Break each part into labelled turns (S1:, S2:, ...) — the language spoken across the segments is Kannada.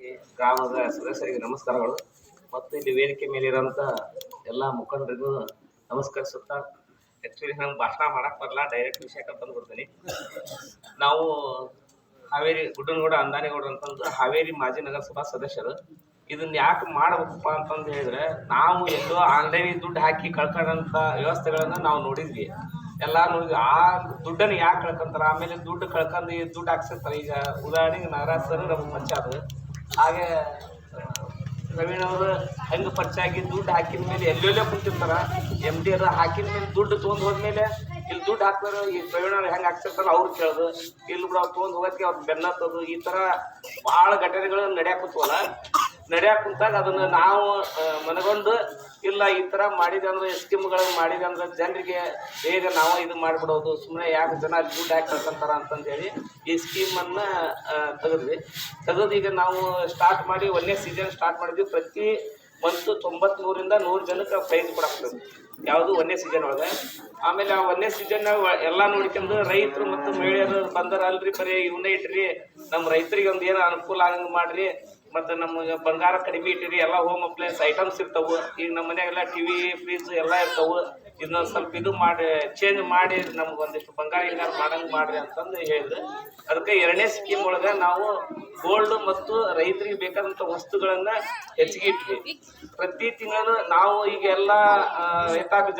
S1: ಗ್ರಾಮದ ಸದಸ್ಯರಿಗೆ ನಮಸ್ಕಾರಗಳು. ಮತ್ತು ಇಲ್ಲಿ ವೇದಿಕೆ ಮೇಲಿರೋಂಥ ಎಲ್ಲ ಮುಖಂಡರಿಗೂ ನಮಸ್ಕರಿಸುತ್ತಾ ಆ್ಯಕ್ಚುಲಿ ನಂಗೆ ಭಾಷಣ ಮಾಡಕ್ಕೆ ಬರಲ್ಲ ಡೈರೆಕ್ಟ್ ವಿಷಯಕ್ಕೆ ಬಂದ್ಬಿಡ್ತೀನಿ. ನಾವು ಹಾವೇರಿ, ಗುಡ್ಡನಗೌಡ, ಅಂದಾನೇಗೌಡ ಅಂತಂದು ಹಾವೇರಿ ಮಾಜಿ ನಗರಸಭಾ ಸದಸ್ಯರು. ಇದನ್ನ ಯಾಕೆ ಮಾಡಬೇಕಪ್ಪ ಅಂತಂದು ಹೇಳಿದ್ರೆ, ನಾವು ಎಲ್ಲೋ ಆನ್ಲೈನ್ ದುಡ್ಡು ಹಾಕಿ ಕಳ್ಕೊಂಡಂಥ ವ್ಯವಸ್ಥೆಗಳನ್ನ ನಾವು ನೋಡಿದ್ವಿ. ಎಲ್ಲ ನೋಡಿದ್ವಿ. ಆ ದುಡ್ಡನ್ನು ಯಾಕೆ ಕಳ್ಕೊಂತಾರ? ಆಮೇಲೆ ದುಡ್ಡು ಕಳ್ಕೊಂಡು ದುಡ್ಡು ಹಾಕ್ಸಿರ್ತಾರೆ ಈಗ ಉದಾಹರಣೆಗೆ ನಗರ ಸರ್ ನಮ್ಗೆ ಅದು ಹಾಗೆ ಆ, ಪ್ರವೀಣ್ ಅವರು ಹೆಂಗೆ ಪರಿಚಯ ಆಗಿ ದುಡ್ಡು ಹಾಕಿದ ಮೇಲೆ ಎಲ್ಲೆಲ್ಲೇ ಕುಂತಿರ್ತಾರ. ಎಂ ಡಿ ಅವ್ರ ಹಾಕಿದ ಮೇಲೆ ದುಡ್ಡು ತೊಗೊಂಡು ಹೋದ್ಮೇಲೆ ಇಲ್ಲಿ ದುಡ್ಡು ಹಾಕ್ತಾರೆ ಈ ಪ್ರವೀಣ್ ಅವ್ರು ಹೆಂಗೆ ಹಾಕ್ತಿರ್ತಾರ ಅವ್ರು ಕೇಳೋದು. ಇಲ್ಲಿ ಕೂಡ ಅವ್ರು ತೊಗೊಂಡು ಹೋಗೋಕ್ಕೆ ಅವ್ರು ಬೆನ್ನತ್ತದು ಈ ಥರ ಭಾಳ ಘಟನೆಗಳು ನಡೆಯಾಕತ್ವಲ್ಲ ನಡೆಯಾಕ ಕುಂತಾಗ ಅದನ್ನ ನಾವು ಮನಗೊಂಡು ಇಲ್ಲ, ಈ ಥರ ಮಾಡಿದೆ ಅಂದ್ರೆ ಸ್ಕೀಮ್ಗಳನ್ನು ಮಾಡಿದೆ ಅಂದ್ರೆ ಜನರಿಗೆ ಬೇಗ ನಾವು ಇದು ಮಾಡಿಬಿಡೋದು. ಸುಮ್ಮನೆ ಯಾಕೆ ಜನ ದುಡ್ಡು ಹಾಕಿ ಕಳ್ಕೊಂತಾರ ಅಂತಂದೇಳಿ ಈ ಸ್ಕೀಮನ್ನು ತೆಗೆದ್ವಿ. ತೆಗೆದು ಈಗ ನಾವು ಸ್ಟಾರ್ಟ್ ಮಾಡಿ ಒಂದೇ ಸೀಸನ್ ಸ್ಟಾರ್ಟ್ ಮಾಡಿದ್ವಿ. ಪ್ರತಿ ಮಂತು ತೊಂಬತ್ಮೂರಿಂದ ನೂರು ಜನಕ್ಕೆ ಪ್ರೈಸ್ ಕೊಡಾಕ್ತದೆ ಯಾವುದು ಒಂದೇ ಸೀಸನ್ ಒಳಗೆ. ಆಮೇಲೆ ಆ ಒಂದೇ ಸೀಸನ್ ಎಲ್ಲ ನೋಡ್ಕೊಂಡು ರೈತರು ಮತ್ತು ಮಹಿಳೆಯರು ಬಂದಾರ ಅಲ್ರಿ ಬರೀ ಇವನ್ನೇ ಇಟ್ರಿ. ನಮ್ಮ ರೈತರಿಗೆ ಒಂದು ಏನು ಅನುಕೂಲ ಆಗಂಗೆ ಮಾಡ್ರಿ. ಮತ್ತು ನಮಗೆ ಬಂಗಾರ ಕಡಿಮೆ ಇಟ್ಟಿರಿ, ಎಲ್ಲ ಹೋಮ್ ಅಪ್ಲೈನ್ಸ್ ಐಟಮ್ಸ್ ಇರ್ತವೆ. ಈಗ ನಮ್ಮ ಮನೆಯಾಗೆಲ್ಲ ಟಿ ವಿ ಫ್ರಿಜ್ ಎಲ್ಲ ಇರ್ತವೆ. ಇನ್ನೊಂದು ಸ್ವಲ್ಪ ಇದು ಮಾಡಿ ಚೇಂಜ್ ಮಾಡಿ ನಮ್ಗೆ ಒಂದಿಷ್ಟು ಬಂಗಾರ ಹಿಂಗಾರ ಮಾಡಂಗೆ ಮಾಡ್ರಿ ಅಂತಂದು ಹೇಳಿದ್ರು. ಅದಕ್ಕೆ ಎರಡನೇ ಸ್ಕೀಮ್ ಒಳಗೆ ನಾವು ಗೋಲ್ಡ್ ಮತ್ತು ರೈತರಿಗೆ ಬೇಕಾದಂಥ ವಸ್ತುಗಳನ್ನ ಹೆಚ್ಚಿಗೆ ಇಟ್ವಿ. ಪ್ರತಿ ತಿಂಗಳು ನಾವು ಈಗ ಎಲ್ಲ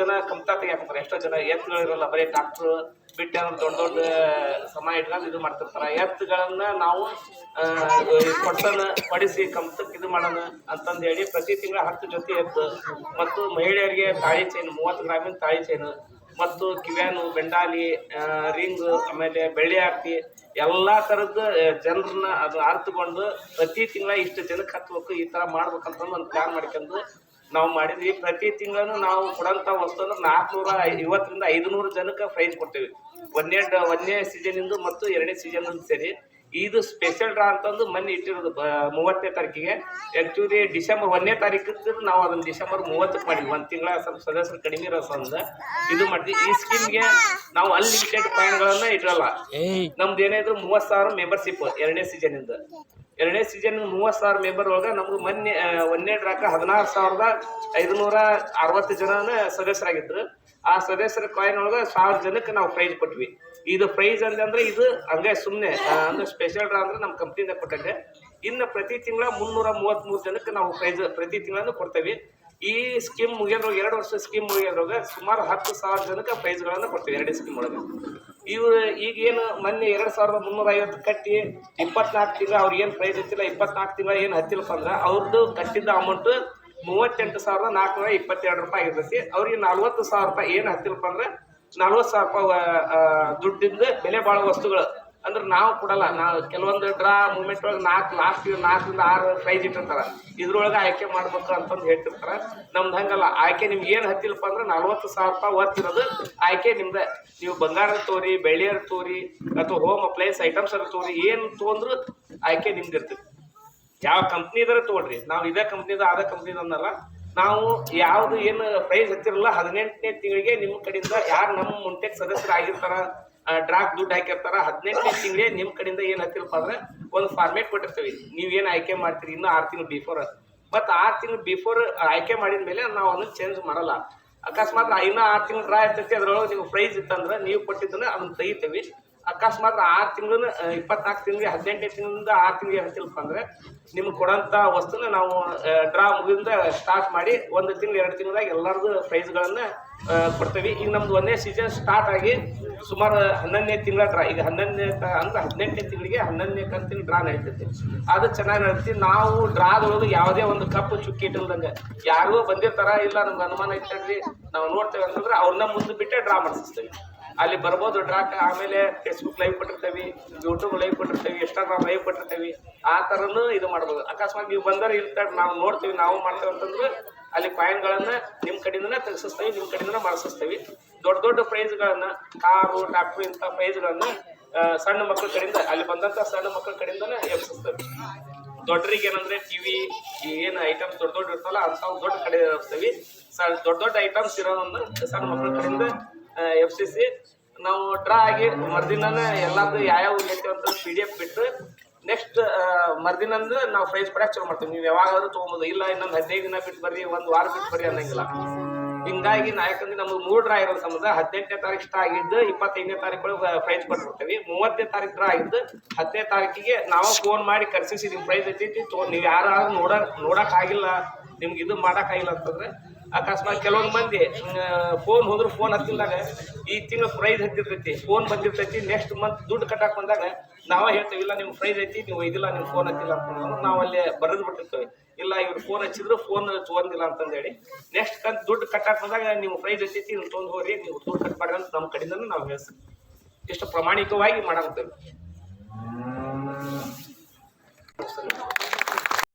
S1: ಜನ ಕಮ್ತಾ ತೆಗಿಯಾಕ್ತಾರೆ ಎಷ್ಟೋ ಜನ ಎತ್ತುಗಳಿರಲ್ಲ, ಬರೀ ಟ್ರಾಕ್ಟ್ರು ಬಿಟ್ಟೆ ಅಂದ್ರೆ ದೊಡ್ಡ ದೊಡ್ಡ ಸಮಯ ಇಟ್ಕೊಂಡು ಇದು ಮಾಡ್ತಿರ್ತಾರೆ. ಎತ್ತುಗಳನ್ನ ನಾವು ಕೊಟ್ಟನ ಪಡಿಸಿ ಕಮ್ತಕ್ಕೆ ಇದು ಮಾಡೋಣ ಅಂತಂದು ಹೇಳಿ ಪ್ರತಿ ತಿಂಗಳ ಹತ್ತು ಜೊತೆ ಎತ್ತು ಮತ್ತು ಮಹಿಳೆಯರಿಗೆ ತಾಳಿ ಚೈನ್ ಮೂವತ್ತು ಗ್ರಾಮಿನ ತಾಳಿ ಚೈನ್ ಮತ್ತು ಕಿವ್ಯಾನು, ಬೆಂಡಾಲಿ ರಿಂಗ್, ಆಮೇಲೆ ಬೆಳ್ಳಿ ಆರತಿ, ಎಲ್ಲ ಥರದ್ದು ಜನರನ್ನ ಅದು ಅರ್ಥಕೊಂಡು ಪ್ರತಿ ತಿಂಗಳ ಇಷ್ಟು ಜನಕ್ಕೆ ಹತ್ಬೇಕು, ಈ ಥರ ಮಾಡ್ಬೇಕಂತಂದು ಒಂದು ಪ್ಲಾನ್ ಮಾಡ್ಕೊಂಡು ನಾವು ಮಾಡಿದ್ವಿ. ಪ್ರತಿ ತಿಂಗಳನ್ನು ನಾವು ಕೊಡೋಂಥ ವಸ್ತು ಅಂದ್ರೆ ನಾಲ್ಕುನೂರ ಐವತ್ತರಿಂದ ಐದುನೂರು ಜನಕ್ಕೆ ಪ್ರೈಸ್ ಕೊಡ್ತೇವೆ. ಒಂದನೇ ಡ- ಒಂದನೇ ಸೀಸನಿಂದು ಮತ್ತು ಎರಡನೇ ಸೀಸನ್ ಸೇರಿ. ಇದು ಸ್ಪೆಷಲ್ ಡ್ರಾ ಅಂತಂದು ಮೊನ್ನೆ ಇಟ್ಟಿರೋದು ಮೂವತ್ತನೇ ತಾರೀಕಿಗೆ. ಆ್ಯಕ್ಚುಲಿ ಡಿಸೆಂಬರ್ ಒಂದನೇ ತಾರೀಕು ನಾವು ಅದನ್ನ ಡಿಸೆಂಬರ್ ಮೂವತ್ತಕ್ಕೆ ಮಾಡಿದ್ವಿ. ಒಂದು ತಿಂಗಳ ಸ್ವಲ್ಪ ಸದಸ್ಯರು ಕಡಿಮೆ ಇರೋ ಸಂದ ಇದು ಮಾಡ್ತೀವಿ ಈ ಸ್ಕೀಮ್ಗೆ ನಾವು ಅನ್ಲಿಮಿಟೆಡ್ ಕಾಯಿನ್ಗಳನ್ನ ಇಟ್ಟಿರಲ್ಲ ನಮ್ದು ಏನಿದ್ರು ಮೂವತ್ತು ಸಾವಿರ ಮೆಂಬರ್ಶಿಪ್ ಎರಡನೇ ಸೀಸನಿಂದ ಎರಡನೇ ಸೀಸನ್ ಮೂವತ್ತು ಸಾವಿರ ಮೆಂಬರ್ ಒಳಗೆ ನಮ್ಗೆ ಮೊನ್ನೆ ಒಂದನೇ ಡ್ರಾಕ ಹದಿನಾರು ಸಾವಿರದ ಐದುನೂರ ಅರವತ್ತು ಜನ ಸದಸ್ಯರಾಗಿದ್ರು. ಆ ಸದಸ್ಯರ ಕಾಯಿನ್ ಒಳಗೆ ಸಾವಿರ ಜನಕ್ಕೆ ನಾವು ಪ್ರೈಸ್ ಕೊಟ್ವಿ. ಇದು ಪ್ರೈಸ್ ಅಂದ್ರೆ ಇದು ಹಂಗೆ ಸುಮ್ಮನೆ ಅಂದ್ರೆ ಸ್ಪೆಷಲ್ ಡ್ರಾ ಅಂದ್ರೆ ನಮ್ಮ ಕಂಪ್ನಿಯಿಂದ ಕೊಟ್ಟಂಗೆ. ಇನ್ನು ಪ್ರತಿ ತಿಂಗಳ ಮುನ್ನೂರ ಮೂವತ್ತ್ಮೂರು ಜನಕ್ಕೆ ನಾವು ಪ್ರೈಸ್ ಪ್ರತಿ ತಿಂಗಳನ್ನು ಕೊಡ್ತೇವೆ. ಈ ಸ್ಕೀಮ್ ಮುಗಿಯೋದ್ರೊಳಗೆ ಎರಡು ವರ್ಷ ಸ್ಕೀಮ್ ಮುಗಿಯೋದ್ರಾಗ ಸುಮಾರು ಹತ್ತು ಸಾವಿರ ಜನಕ್ಕೆ ಪ್ರೈಸ್ಗಳನ್ನು ಕೊಡ್ತೀವಿ ಎರಡು ಸ್ಕೀಮ್ ಒಳಗೆ. ಇವು ಈಗೇನು ಮೊನ್ನೆ ಎರಡು ಸಾವಿರದ ಮುನ್ನೂರ ಐವತ್ತು ಕಟ್ಟಿ ಇಪ್ಪತ್ನಾಲ್ಕು ತಿಂಗಳ ಅವ್ರಿಗೆ ಏನು ಪ್ರೈಸ್ ಹತ್ತಿಲ್ಲ ಇಪ್ಪತ್ನಾಲ್ಕು ತಿಂಗಳ ಏನು ಹತ್ತಿಲ್ಲಪ್ಪ ಅಂದ್ರೆ ಅವ್ರದ್ದು ಕಟ್ಟಿದ್ದ ಅಮೌಂಟು ಮೂವತ್ತೆಂಟು ಸಾವಿರದ ನಾಲ್ಕುನೂರ ಇಪ್ಪತ್ತೆರಡು ರೂಪಾಯಿ ಆಗಿರ್ತೈತಿ. ಅವ್ರಿಗೆ ನಲ್ವತ್ತು ಸಾವಿರ ರೂಪಾಯಿ ಏನು ಹತ್ತಿಲ್ಲಪ್ಪ ಅಂದ್ರೆ ನಲ್ವತ್ತು ಸಾವಿರ ರೂಪಾಯಿ ದುಡ್ಡಿಂದ ಬೆಲೆ ಬಾಳೋ ವಸ್ತುಗಳು. ಅಂದ್ರೆ ನಾವು ಕೊಡಲ್ಲ, ನಾವು ಕೆಲವೊಂದು ಡ್ರಾ ಮೂಮೆಂಟ್ ಒಳಗೆ ನಾಲ್ಕು ಲಾಸ್ಟ್ ನಾಲ್ಕರಿಂದ ಆರು ಪ್ರೈಸ್ ಇಟ್ಟಿರ್ತಾರೆ. ಇದ್ರೊಳಗೆ ಆಯ್ಕೆ ಮಾಡ್ಬೇಕು ಅಂತಂದು ಹೇಳ್ತಿರ್ತಾರ. ನಮ್ದು ಹಂಗಲ್ಲ, ಆಯ್ಕೆ ನಿಮ್ಗೆ ಏನು ಹತ್ತಿಲ್ಲಪ್ಪ ಅಂದ್ರೆ ನಲ್ವತ್ತು ಸಾವಿರ ರೂಪಾಯಿ ಓದ್ತಿರೋದು ಆಯ್ಕೆ ನಿಮ್ದೆ. ನೀವು ಬಂಗಾರ ತೋರಿ, ಬೆಳ್ಳಿಯರ್ ತೋರಿ, ಅಥವಾ ಹೋಮ್ ಅಪ್ಲೈನ್ಸ್ ಐಟಮ್ಸ್ ಅರ ತೋರಿ, ಏನು ತೊಗೊಂಡ್ರು ಆಯ್ಕೆ ನಿಮ್ದು ಇರ್ತೈತಿ ಯಾವ ಕಂಪ್ನಿದಾರ ತೊಗೊಳ್ರಿ ನಾವು ಇದೇ ಕಂಪ್ನಿದ ಅದೇ ಕಂಪ್ನಿದ ಅನ್ನಲ್ಲ. ನಾವು ಯಾವ್ದು ಏನು ಪ್ರೈಸ್ ಹತ್ತಿರಲ್ಲ, ಹದಿನೆಂಟನೇ ತಿಂಗಳಿಗೆ ನಿಮ್ಮ ಕಡೆಯಿಂದ ಯಾರು ನಮ್ಮ ಮುಂಟೆಕ್ ಸದಸ್ಯರಾಗಿರ್ತಾರ ಡ್ರಾಕ್ ದುಡ್ಡು ಹಾಕಿರ್ತಾರ, ಹದಿನೆಂಟನೇ ತಿಂಗಳಿಗೆ ನಿಮ್ಮ ಕಡೆಯಿಂದ ಏನು ಹತ್ತಿರಪ್ಪ ಅಂದ್ರೆ ಒಂದು ಫಾರ್ಮೇಟ್ ಕೊಟ್ಟಿರ್ತೀವಿ. ನೀವು ಏನು ಆಯ್ಕೆ ಮಾಡ್ತೀರಿ ಇನ್ನೂ ಆರು ತಿಂಗಳು ಬಿಫೋರ್ ಮತ್ತು ಆರು ತಿಂಗಳು ಬಿಫೋರ್ ಆಯ್ಕೆ ಮಾಡಿದ ಮೇಲೆ ನಾವು ಅದನ್ನ ಚೇಂಜ್ ಮಾಡಲ್ಲ. ಅಕಸ್ಮಾತ್ ಇನ್ನೂ ಆರು ತಿಂಗಳು ಡ್ರಾ ಇರ್ತೈತಿ ಅದ್ರೊಳಗೆ ನೀವು ಪ್ರೈಸ್ ಇತ್ತಂದ್ರೆ ನೀವು ಕೊಟ್ಟಿದ್ದನ್ನ ಅದನ್ನ ತೆಗಿತೀವಿ. ಅಕಸ್ಮಾತ್ ಆರು ತಿಂಗಳು ಇಪ್ಪತ್ನಾಲ್ಕು ತಿಂಗಳಿಗೆ, ಹದಿನೆಂಟನೇ ತಿಂಗಳಿಂದ ಆರು ತಿಂಗಳಿಗೆ ಹಚ್ಚಿಲ್ಪ ಅಂದ್ರೆ, ನಿಮ್ಗೆ ಕೊಡೋಂಥ ವಸ್ತುನ ನಾವು ಡ್ರಾ ಮುಗಿದಿಂದ ಸ್ಟಾರ್ಟ್ ಮಾಡಿ ಒಂದು ತಿಂಗಳು, ಎರಡು ತಿಂಗಳಾಗಿ ಎಲ್ಲರದು ಪ್ರೈಸ್ಗಳನ್ನು ಕೊಡ್ತೇವೆ. ಈಗ ನಮ್ದು ಒಂದೇ ಸೀಸನ್ ಸ್ಟಾರ್ಟ್ ಆಗಿ ಸುಮಾರು ಹನ್ನೊಂದನೇ ತಿಂಗಳ ಡ್ರಾ ಈಗ ಹನ್ನೊಂದನೇ ಅಂದ್ರೆ ಹದಿನೆಂಟನೇ ತಿಂಗಳಿಗೆ ಹನ್ನೊಂದನೇ ಕಂತಿನ ಡ್ರಾ ನಡೀತೈತಿ. ಅದು ಚೆನ್ನಾಗಿ ನಡೀತಿ. ನಾವು ಡ್ರಾದೊಳಗೆ ಯಾವುದೇ ಒಂದು ಕಪ್ಪು ಚುಕ್ಕಿ ಇಟ್ಟಿಲ್ದಂಗೆ, ಯಾರಿಗೂ ಬಂದಿರ್ತಾರ, ಇಲ್ಲ ನಮ್ಗೆ ಅನುಮಾನ ಇರ್ತೈತಿ ನಾವು ನೋಡ್ತೇವೆ ಅಂತಂದ್ರೆ ಅವ್ರನ್ನ ಮುಂದೆ ಬಿಟ್ಟೆ ಡ್ರಾ ಮಾಡಿಸ್ತೇವೆ ಅಲ್ಲಿ ಬರ್ಬೋದು ಡ್ರಾಕ್ ಆಮೇಲೆ ಫೇಸ್ಬುಕ್ ಲೈವ್ ಕೊಟ್ಟಿರ್ತೇವೆ ಯೂಟ್ಯೂಬ್ ಲೈವ್ ಕೊಟ್ಟಿರ್ತೇವೆ ಇನ್ಸ್ಟಾಗ್ರಾಮ್ ಲೈವ್ ಕೊಟ್ಟಿರ್ತೇವೆ, ಆ ಥರನೂ ಇದು ಮಾಡ್ಬೋದು. ಅಕಸ್ಮಾತ್ ನೀವು ಬಂದರೆ ಇರ್ತಾರೆ ನಾವು ನೋಡ್ತೀವಿ, ನಾವು ಮಾಡ್ತೇವೆ ಅಂತಂದ್ರೆ ಅಲ್ಲಿ ಕಾಯಿನ್ಗಳನ್ನ ನಿಮ್ಮ ಕಡೆಯಿಂದನೇ ತೆಗೆಸಿಸ್ತೇವೆ ನಿಮ್ಮ ಕಡೆಯಿಂದನೇ ಮಾಡಿಸ್ತೇವೆ ದೊಡ್ಡ ದೊಡ್ಡ ಪ್ರೈಸ್ಗಳನ್ನು ಕಾರು ಟ್ರಾಕ್ಟರ್ ಇಂಥ ಪ್ರೈಸ್ಗಳನ್ನು ಸಣ್ಣ ಮಕ್ಕಳ ಕಡೆಯಿಂದ, ಅಲ್ಲಿ ಬಂದಂಥ ಸಣ್ಣ ಮಕ್ಕಳ ಕಡೆಯಿಂದನೇ ಎಬ್ಸಿಸ್ತೇವೆ ದೊಡ್ಡರಿಗೆ ಏನಂದ್ರೆ ಟಿವಿ, ಏನು ಐಟಮ್ಸ್ ದೊಡ್ಡ ದೊಡ್ಡ ಇರ್ತಲ್ಲ ಅಂಥವು ದೊಡ್ಡ ಕಡೆ ಎಬ್ಸ್ತೀವಿ ಸಣ್ಣ ದೊಡ್ಡ ದೊಡ್ಡ ಐಟಮ್ಸ್ ಇರೋವನ್ನ ಸಣ್ಣ ಮಕ್ಕಳ ಕಡೆಯಿಂದ ಎಫ್ಸಿಸಿ, ನಾವು ಡ್ರಾ ಆಗಿ ಮರುದಿನ ಎಲ್ಲಾದ್ರು ಯಾವ್ಯಾವ ಉಳಿತೇವೆ ಅಂತ ಪಿ ಡಿ ಎಫ್ ಬಿಟ್ಟು ನೆಕ್ಸ್ಟ್ ಮರ್ದಿನಂದ ನಾವು ಪ್ರೈಸ್ ಪಡೆಯಕ್ ಚಲೋ ಮಾಡ್ತೀವಿ. ನೀವು ಯಾವಾಗಾದ್ರೂ ತೊಗೊಬೋದು. ಇಲ್ಲ, ಇನ್ನೊಂದು ಹದಿನೈದು ದಿನ ಬಿಟ್ಟು ಬರ್ರಿ, ಒಂದು ವಾರ ಬಿಟ್ಟು ಬರ್ರಿ ಅನ್ನಂಗಿಲ್ಲ. ಹಿಂಗಾಗಿ ನಾ ಯಾಕಂದ್ರೆ ನಮ್ಗೆ ಮೂರು ಡ್ರಾ ಇರೋ ಸಂಬಂಧ. ಹದಿನೆಂಟನೇ ತಾರೀಕು ಇಷ್ಟ ಆಗಿದ್ದು ಇಪ್ಪತ್ತೈದನೇ ತಾರೀಕು ಪ್ರೈಸ್ ಕೊಟ್ಬಿಡ್ತೀವಿ ಮೂವತ್ತನೇ ತಾರೀಕು ಡ್ರಾ ಆಗಿದ್ದು ಹತ್ತನೇ ತಾರೀಕಿಗೆ ನಾವು ಫೋನ್ ಮಾಡಿ ಕರ್ಸಿಸಿ ನಿಮ್ಮ ಪ್ರೈಸ್ ಐತಿ ತೊ, ನೀವು ಯಾರು ನೋಡ, ನೋಡಕ್ ಆಗಿಲ್ಲ, ನಿಮ್ಗೆ ಇದು ಮಾಡಕ್ ಆಗಿಲ್ಲ ಅಂತಂದ್ರೆ ಅಕಸ್ಮಾತ್ ಕೆಲವೊಂದು ಮಂದಿ ಫೋನ್ ಹೋದ್ರೆ ಫೋನ್ ಹತ್ತಿದಾಗ ಈ ತಿಂಗಳು ಪ್ರೈಸ್ ಹತ್ತಿರ್ತೈತಿ ಫೋನ್ ಬಂದಿರ್ತೈತಿ ನೆಕ್ಸ್ಟ್ ಮಂತ್ ದುಡ್ಡು ಕಟ್ಟಾಕ್ ಬಂದಾಗ ನಾವೇ ಹೇಳ್ತೇವೆ, ಇಲ್ಲ ನಿಮ್ಮ ಪ್ರೈಸ್ ಐತಿ, ನೀವು ಇದಿಲ್ಲ ನಿಮ್ಮ ಫೋನ್ ಹತ್ತಿಲ್ಲ ಅಂತ ನಾವು ಅಲ್ಲಿ ಬರೆದು ಬಿಟ್ಟಿರ್ತೇವೆ. ಇಲ್ಲ ಇವ್ರು ಫೋನ್ ಹಚ್ಚಿದ್ರು ಫೋನ್ ತೊಗೊಂಡಿಲ್ಲ ಅಂತಂದೇಳಿ. ನೆಕ್ಸ್ಟ್ ಕಂತ್ ದುಡ್ಡು ಕಟ್ಟಾಕ್ ಬಂದಾಗ ನೀವು ಪ್ರೈಸ್ ಐತಿ ನೀವು ತೊಗೊಂಡು ಹೋಗ್ರಿ, ನೀವು ದುಡ್ಡು ಕಟ್ಟಬಾರ್ದು ಅಂತ ನಮ್ಮ ಕಡೆಯಿಂದ ನಾವು ಹೇಳ್ತೀವಿ. ಎಷ್ಟು ಪ್ರಾಮಾಣಿಕವಾಗಿ ಮಾಡಾಕ್ತೇವೆ